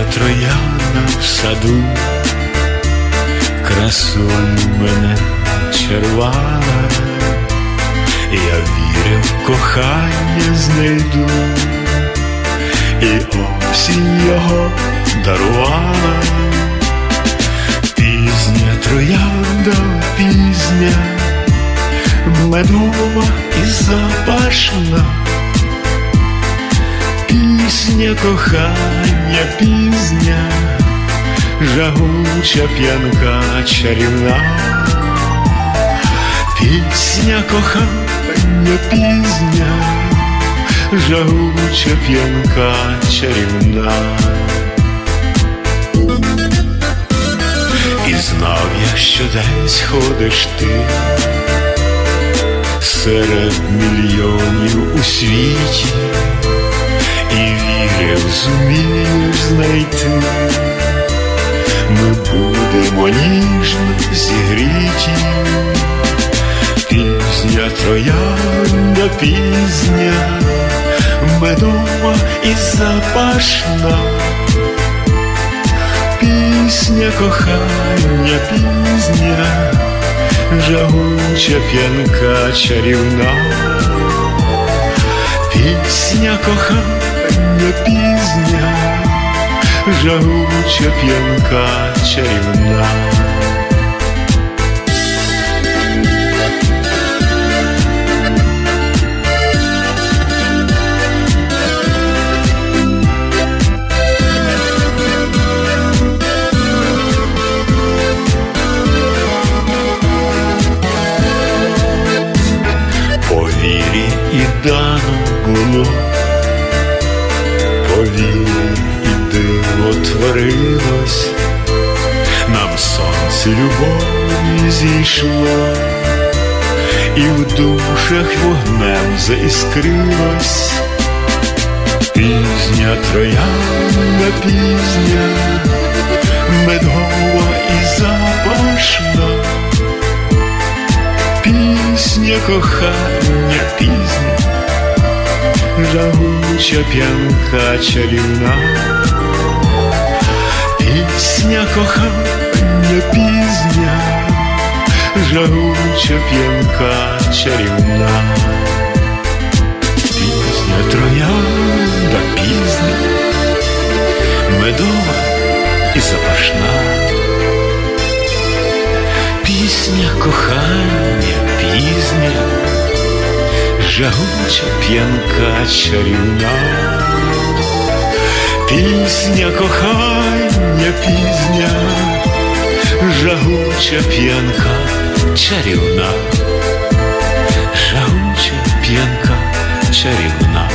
трояна в саду, красою мене червала, я вірив, кохання знайду, і осінь його дарувала, пізня троянда, пізня, медова і запашна. Пісня кохання, пізня, жагуча п'янка чарівна, пісня кохання, пізня, жагуча п'янка чарівна. І знав я, що десь ходиш ти. Серед мільйонів у світі вірив, зумієш знайти, ми будемо ніжно зігріті, пізня троянда пізня, медова і запашна, пісня кохання пізня, жагуча п'янка чарівна. Пісня кохання пізня, жагуча п'янка чарівна. По вірі і дано було, По і диво творилось, нам сонце любові зійшло, і в душах вогнем заіскрилось, пізня троянда пізня, медова і запашна. Пісня кохання пізня, жагуча п'янка чарівна, пісня кохання пізня, жагуча п'янка чарівна, пісня троянда пізня, медова і запашна. Пісня кохання жагуча п'янка чарівня, пісня кохання пізня, жагуча п'янка чарівна, жагуча п'янка чарівна.